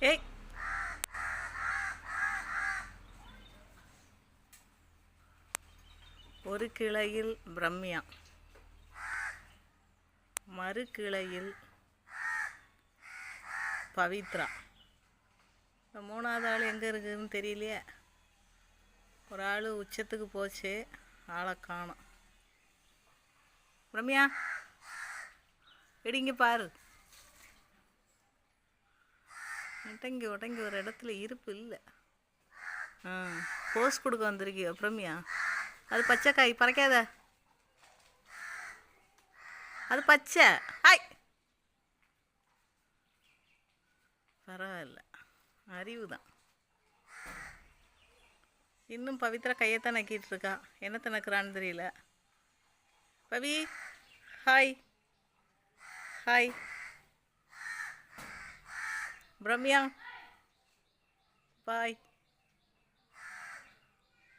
ஏய். ஒரு கிளையில் பிரம்யா. மறு கிளையில் பவித்ரா. இந்த மூணாவது ஆள் எங்கே இருக்குதுன்னு தெரியலையே? ஒரு ஆள் உச்சத்துக்கு போச்சு ஆளை காணோம். பிரம்யா இடிங்க பாரு. உடங்கி உடங்கி ஒரு இடத்துல இருப்பு இல்லை. ஆ போஸ் கொடுக்க வந்திருக்கியோ பிரமியா? அது பச்சை காய் பறக்காத. அது பச்சை. ஹாய். பரவாயில்ல. அறிவு தான் இன்னும் பவித்ரா கையத்தான் நக்கிட்டு இருக்கா. என்னத்தை நக்குறான்னு தெரியல. பவி ஹாய். ஹாய். பிரம்யா பாய்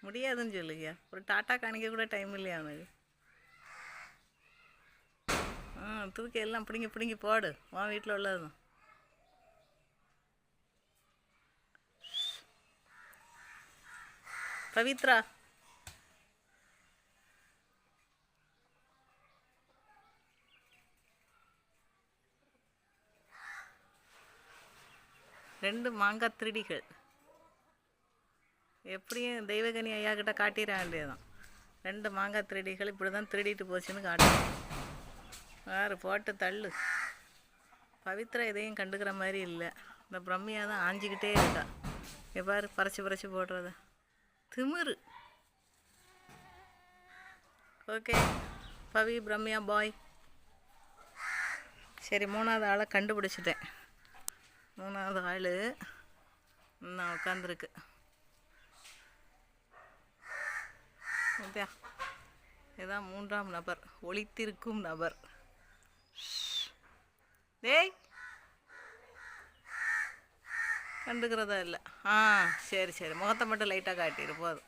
முடியாதுன்னு சொல்லுங்க ஒரு டாட்டா காணிக்க கூட டைம் இல்லையா அவனுக்கு ஆ தூக்கி எல்லாம் பிடிங்கி பிடிங்கி போடு. உன் வீட்டில் உள்ளது தான் பவித்ரா. ரெண்டு மாங்காய் திருடிகள். எப்படியும் தெய்வகனி ஐயா கிட்ட காட்டிட வேண்டியதுதான். ரெண்டு மாங்காய் திருடிகள் இப்படி தான் திருடிட்டு போச்சுன்னு காட்டும் வேறு போட்டு தள்ளு. பவித்ரா எதையும் கண்டுக்கிற மாதிரி இல்லை. இந்த பிரம்மியாக தான் ஆஞ்சிக்கிட்டே இருக்கா. எவ்வாறு பறச்சு பறச்சு போடுறத. திமிரு. ஓகே பவி பிரம்மியா பாய். சரி மூணாவது ஆளை கண்டுபிடிச்சிட்டேன். மூணாவது ஆள். நான் உட்காந்துருக்கு ஓகே இதான் மூன்றாம் நபர். ஒளித்திருக்கும் நபர். டேய்! கண்டுக்கிறதா இல்லை. ஆ சரி சரி. முகத்தை மட்டும் லைட்டாக காட்டிடு போதும்.